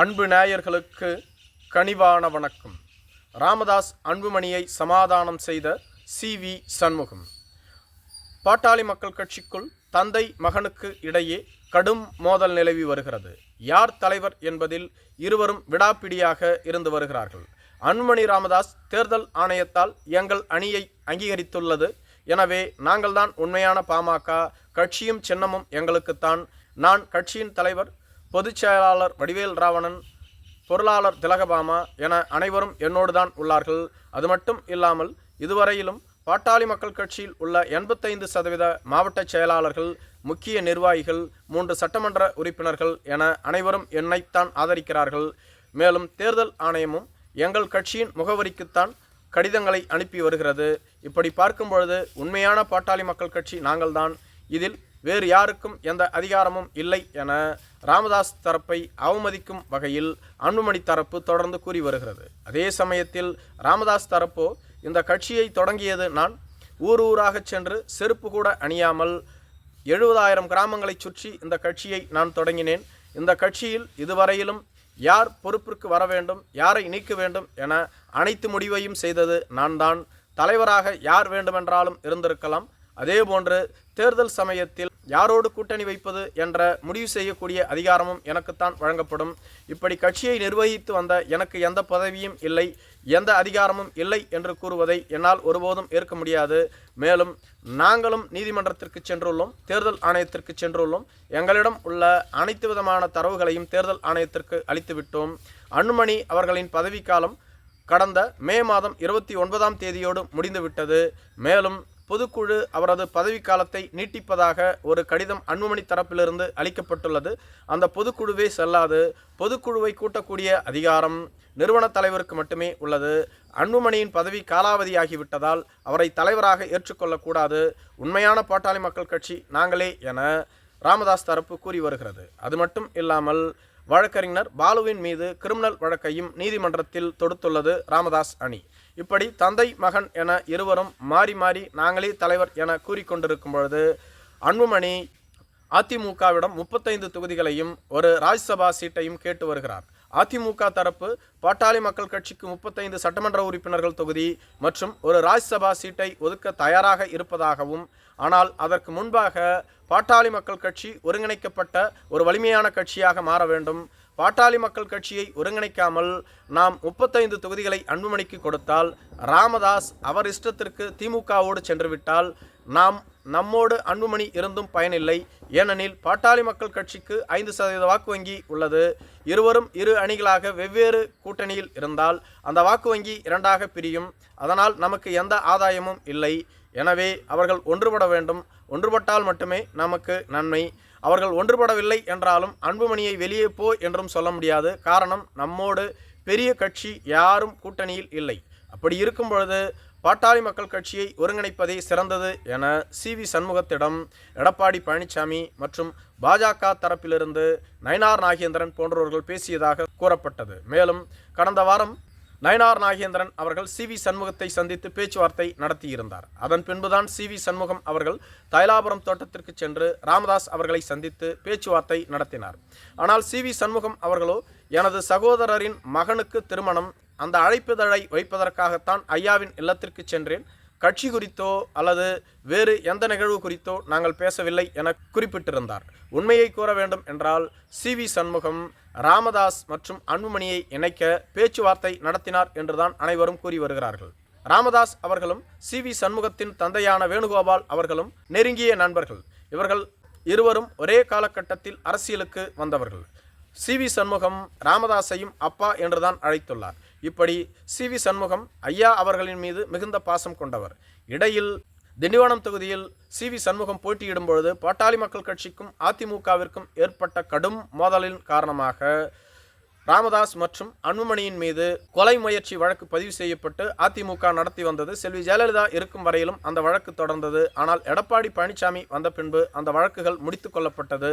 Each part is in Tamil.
அன்பு நேயர்களுக்கு கனிவான வணக்கம். ராமதாஸ் அன்புமணியை சமாதானம் செய்த சி. வி. சண்முகம். பாட்டாளி மக்கள் கட்சிக்குள் தந்தை மகனுக்கு இடையே கடும் மோதல் நிலவி வருகிறது. யார் தலைவர் என்பதில் இருவரும் விடாப்பிடியாக இருந்து வருகிறார்கள். அன்புமணி ராமதாஸ் தேர்தல் ஆணையத்தால் எங்கள் அணியை அங்கீகரித்துள்ளது. எனவே நாங்கள்தான் உண்மையான பாமக கட்சியும் சின்னமும் எங்களுக்குத்தான். நான் கட்சியின் தலைவர் பொதுச் செயலாளர் வடிவேல் ராவணன் பொருளாளர் திலகபாமா என அனைவரும் என்னோடு தான் உள்ளார்கள். அது மட்டும் இல்லாமல் இதுவரையிலும் பாட்டாளி மக்கள் கட்சியில் உள்ள எண்பத்தைந்து சதவீத மாவட்ட செயலாளர்கள் முக்கிய நிர்வாகிகள் மூன்று சட்டமன்ற உறுப்பினர்கள் என அனைவரும் என்னைத்தான் ஆதரிக்கிறார்கள். மேலும் தேர்தல் ஆணையமும் எங்கள் கட்சியின் முகவரிக்குத்தான் கடிதங்களை அனுப்பி வருகிறது. இப்படி பார்க்கும் பொழுது உண்மையான பாட்டாளி மக்கள் கட்சி நாங்கள்தான். இதில் வேறு யாருக்கும் எந்த அதிகாரமும் இல்லை என ராமதாஸ் தரப்பை அவமதிக்கும் வகையில் அன்புமணி தரப்பு தொடர்ந்து கூறி வருகிறது. அதே சமயத்தில் ராமதாஸ் தரப்போ இந்த கட்சியை தொடங்கியது நான். ஊர் ஊராகச் சென்று செருப்பு கூட அணியாமல் எழுபதாயிரம் கிராமங்களைச் சுற்றி இந்த கட்சியை நான் தொடங்கினேன். இந்த கட்சியில் இதுவரையிலும் யார் பொறுப்பிற்கு வர வேண்டும் யாரை நீக்க வேண்டும் என அனைத்து முடிவையும் செய்தது நான் தான் தலைவராக யார் வேண்டுமென்றாலும் இருந்திருக்கலாம். அதேபோன்று தேர்தல் சமயத்தில் யாரோடு கூட்டணி வைப்பது என்ற முடிவு செய்யக்கூடிய அதிகாரமும் எனக்குத்தான் வழங்கப்படும். இப்படி கட்சியை நிர்வகித்து வந்த எனக்கு எந்த பதவியும் இல்லை எந்த அதிகாரமும் இல்லை என்று கூறுவதை என்னால் ஒருபோதும் ஏற்க முடியாது. மேலும் நாங்களும் நீதிமன்றத்திற்கு சென்றுள்ளோம் தேர்தல் ஆணையத்திற்கு சென்றுள்ளோம். எங்களிடம் உள்ள அனைத்து விதமான தரவுகளையும் தேர்தல் ஆணையத்திற்கு அளித்துவிட்டோம். அனுமணி அவர்களின் பதவிக்காலம் கடந்த மே மாதம் இருபத்தி ஒன்பதாம் தேதியோடு முடிந்துவிட்டது. மேலும் பொதுக்குழு அவரது பதவிக்காலத்தை நீட்டிப்பதாக ஒரு கடிதம் அன்புமணி தரப்பிலிருந்து அளிக்கப்பட்டுள்ளது. அந்த பொதுக்குழுவே செல்லாது. பொதுக்குழுவை கூட்டக்கூடிய அதிகாரம் நிறுவன தலைவருக்கு மட்டுமே உள்ளது. அன்புமணியின் பதவி காலாவதியாகிவிட்டதால் அவரை தலைவராக ஏற்றுக்கொள்ளக்கூடாது. உண்மையான பாட்டாளி மக்கள் கட்சி நாங்களே என ராமதாஸ் தரப்பு கூறி வருகிறது. அது மட்டும் இல்லாமல் வழக்கறிஞர் பாலுவின் மீது கிரிமினல் வழக்கையும் நீதிமன்றத்தில் தொடுத்துள்ளது ராமதாஸ் அணி. இப்படி தந்தை மகன் என இருவரும் மாறி மாறி நாங்களே தலைவர் என கூறிக்கொண்டிருக்கும் பொழுது அன்புமணி அதிமுகவிடம் முப்பத்தைந்து தொகுதிகளையும் ஒரு ராஜ்யசபா சீட்டையும் கேட்டு வருகிறார். அதிமுக தரப்பு பாட்டாளி மக்கள் கட்சிக்கு முப்பத்தைந்து சட்டமன்ற உறுப்பினர்கள் தொகுதி மற்றும் ஒரு ராஜ்யசபா சீட்டை ஒதுக்க தயாராக இருப்பதாகவும் ஆனால் அதற்கு முன்பாக பாட்டாளி மக்கள் கட்சி ஒருங்கிணைக்கப்பட்ட ஒரு வலிமையான கட்சியாக மாற வேண்டும் பாட்டாளி மக்கள் கட்சியை ஒருங்கிணைக்காமல் நாம் முப்பத்தைந்து தொகுதிகளை அன்புமணிக்கு கொடுத்தால் ராமதாஸ் அவர் இஷ்டத்திற்கு திமுகவோடு சென்றுவிட்டால் நாம் நம்மோடு அன்புமணி இருந்தும் பயனில்லை. ஏனெனில் பாட்டாளி மக்கள் கட்சிக்கு ஐந்து சதவீத வாக்கு வங்கி உள்ளது. இருவரும் இரு அணிகளாக வெவ்வேறு கூட்டணியில் இருந்தால் அந்த வாக்கு வங்கி இரண்டாக பிரியும். அதனால் நமக்கு எந்த ஆதாயமும் இல்லை. எனவே அவர்கள் ஒன்றுபட வேண்டும். ஒன்றுபட்டால் மட்டுமே நமக்கு நன்மை. அவர்கள் ஒன்றுபடவில்லை என்றாலும் அன்புமணியை வெளியே போ என்றும் சொல்ல முடியாது. காரணம் நம்மோடு பெரிய கட்சி யாரும் கூட்டணியில் இல்லை. அப்படி இருக்கும் பொழுது பாட்டாளி மக்கள் கட்சியை ஒருங்கிணைப்பதே சிறந்தது என சி. வி. சண்முகத்திடம் எடப்பாடி பழனிசாமி மற்றும் பாஜக தரப்பிலிருந்து நயனார் நாகேந்திரன் போன்றவர்கள் பேசியதாக கூறப்பட்டது. மேலும் கடந்த வாரம் நயனார் நாகேந்திரன் அவர்கள் சி வி சண்முகத்தை சந்தித்து பேச்சுவார்த்தை நடத்தியிருந்தார். அதன் பின்புதான் சி வி சண்முகம் அவர்கள் தைலாபுரம் தோட்டத்திற்கு சென்று ராமதாஸ் அவர்களை சந்தித்து பேச்சுவார்த்தை நடத்தினார். ஆனால் சி வி சண்முகம் அவர்களோ எனது சகோதரரின் மகனுக்கு திருமணம் அந்த அழைப்புதழை வைப்பதற்காகத்தான் ஐயாவின் இல்லத்திற்கு சென்றேன். கட்சி குறித்தோ அல்லது வேறு எந்த நிகழ்வு குறித்தோ நாங்கள் பேசவில்லை என குறிப்பிட்டிருந்தார். உண்மையை கூற வேண்டும் என்றால் சி. வி. சண்முகம் ராமதாஸ் மற்றும் அன்புமணியை இணைக்க பேச்சுவார்த்தை நடத்தினார் என்றுதான் அனைவரும் கூறி வருகிறார்கள். ராமதாஸ் அவர்களும் சி. வி. சண்முகத்தின் தந்தையான வேணுகோபால் அவர்களும் நெருங்கிய நண்பர்கள். இவர்கள் இருவரும் ஒரே காலகட்டத்தில் அரசியலுக்கு வந்தவர்கள். சி வி சண்முகம் ராமதாஸையும் அப்பா என்றுதான் அழைத்துள்ளார். இப்படி சி வி சண்முகம் ஐயா அவர்களின் மீது மிகுந்த பாசம் கொண்டவர். இடையில் திண்டிவனம் தொகுதியில் சி வி சண்முகம் போட்டியிடும் பொழுது பாட்டாளி மக்கள் கட்சிக்கும் அதிமுகவிற்கும் ஏற்பட்ட கடும் மோதலின் காரணமாக ராமதாஸ் மற்றும் அன்புமணியின் மீது கொலை முயற்சி வழக்கு பதிவு செய்யப்பட்டு அதிமுக நடத்தி வந்தது. செல்வி ஜெயலலிதா இருக்கும் வரையிலும் அந்த வழக்கு தொடர்ந்தது. ஆனால் எடப்பாடி பழனிசாமி வந்த பின்பு அந்த வழக்குகள் முடித்து கொள்ளப்பட்டது.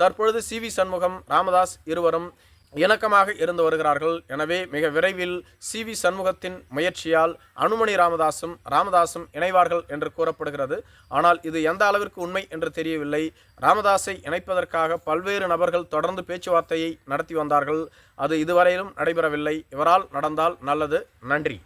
தற்பொழுது சி வி சண்முகம் ராமதாஸ் இருவரும் இணக்கமாக இருந்து வருகிறார்கள். எனவே மிக விரைவில் சி வி சண்முகத்தின் முயற்சியால் அனுமணி ராமதாசும் ராமதாசும் இணைவார்கள் என்று கூறப்படுகிறது. ஆனால் இது எந்த அளவிற்கு உண்மை என்று தெரியவில்லை. ராமதாஸை இணைப்பதற்காக பல்வேறு நபர்கள் தொடர்ந்து பேச்சுவார்த்தையை நடத்தி வந்தார்கள். அது இதுவரையிலும் நடைபெறவில்லை. இவரால் நடந்தால் நல்லது. நன்றி.